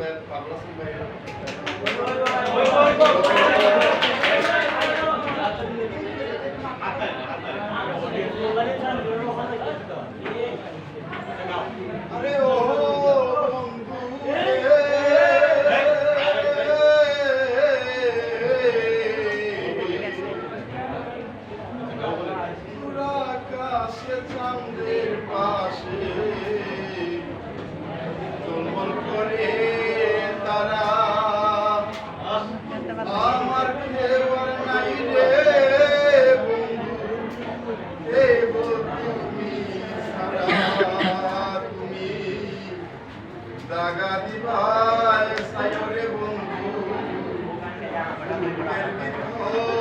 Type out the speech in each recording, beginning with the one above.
আপনার আবুল হাসান ভাই Oh,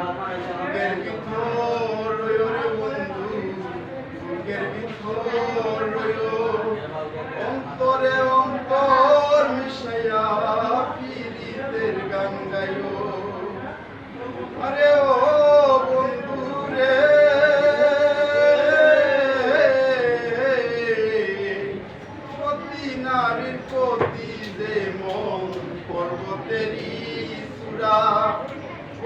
Get it before you're a woman. Get it before.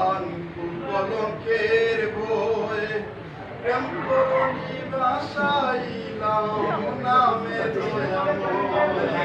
প্রাণ কলঙ্কের বই প্রেম করি ভাষাইলাম নামে দয়াময়।